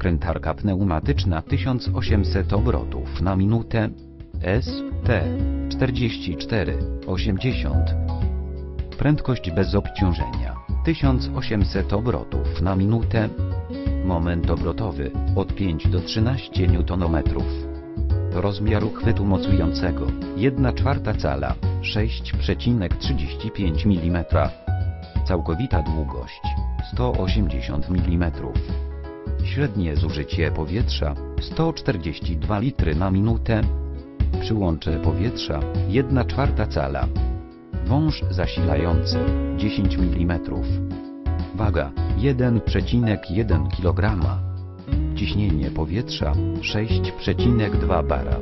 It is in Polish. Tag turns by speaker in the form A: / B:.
A: Wkrętarka pneumatyczna 1800 obrotów na minutę. ST 44 80 Prędkość bez obciążenia 1800 obrotów na minutę. Moment obrotowy od 5 do 13 Nm. Rozmiar uchwytu mocującego 1 czwarta cala 6,35 mm. Całkowita długość 180 mm. Średnie zużycie powietrza 142 litry na minutę. Przyłącze powietrza 1 czwarta cala. Wąż zasilający 10 mm. Waga 1,1 kg. Ciśnienie powietrza 6,2 bara.